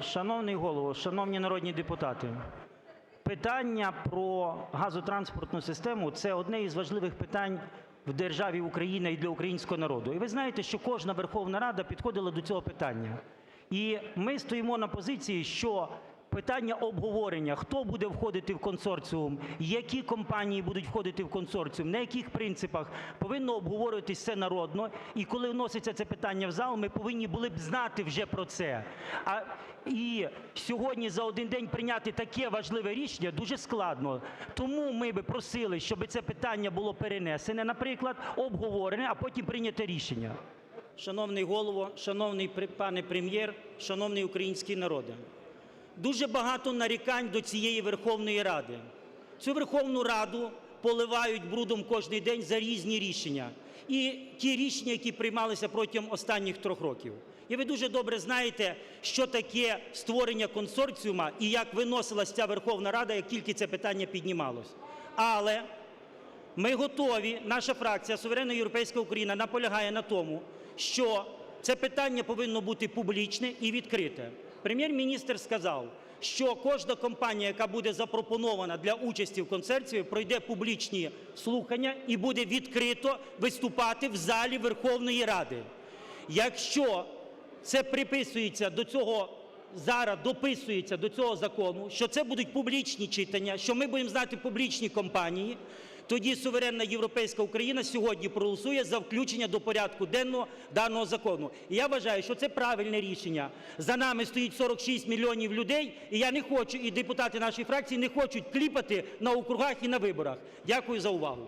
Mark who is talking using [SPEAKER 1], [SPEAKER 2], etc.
[SPEAKER 1] Шановний Голово, шановні народні депутати, питання про газотранспортну систему – це одне із важливих питань в державі Україна і для українського народу. І ви знаєте, що кожна Верховна Рада підходила до цього питання. І ми стоїмо на позиції, що питання обговорення, хто буде входити в консорціум, які компанії будуть входити в консорціум, на яких принципах, повинно обговорюватись всенародно. І коли вноситься це питання в зал, ми повинні були б знати вже про це. А, і сьогодні за один день прийняти таке важливе рішення дуже складно. Тому ми би просили, щоб це питання було перенесене, наприклад, обговорене, а потім прийняте рішення. Шановний Голово, шановний пане Прем'єр, шановний український народе. Дуже багато нарікань до цієї Верховної Ради. Цю Верховну Раду поливають брудом кожний день за різні рішення. І ті рішення, які приймалися протягом останніх трьох років. І ви дуже добре знаєте, що таке створення консорціума і як виносилась ця Верховна Рада, як тільки це питання піднімалось. Але ми готові, наша фракція Суверенна Європейська Україна наполягає на тому, що це питання повинно бути публічне і відкрите. Прем'єр-міністр сказав, що кожна компанія, яка буде запропонована для участі в консорціумі, пройде публічні слухання і буде відкрито виступати в залі Верховної Ради. Якщо це приписується до цього зараз дописується до цього закону, що це будуть публічні читання, що ми будемо знати публічні компанії, тоді суверенна європейська Україна сьогодні проголосує за включення до порядку денного даного закону. І я вважаю, що це правильне рішення. За нами стоїть 46 мільйонів людей, і я не хочу, і депутати нашої фракції не хочуть кліпати на округах і на виборах. Дякую за увагу.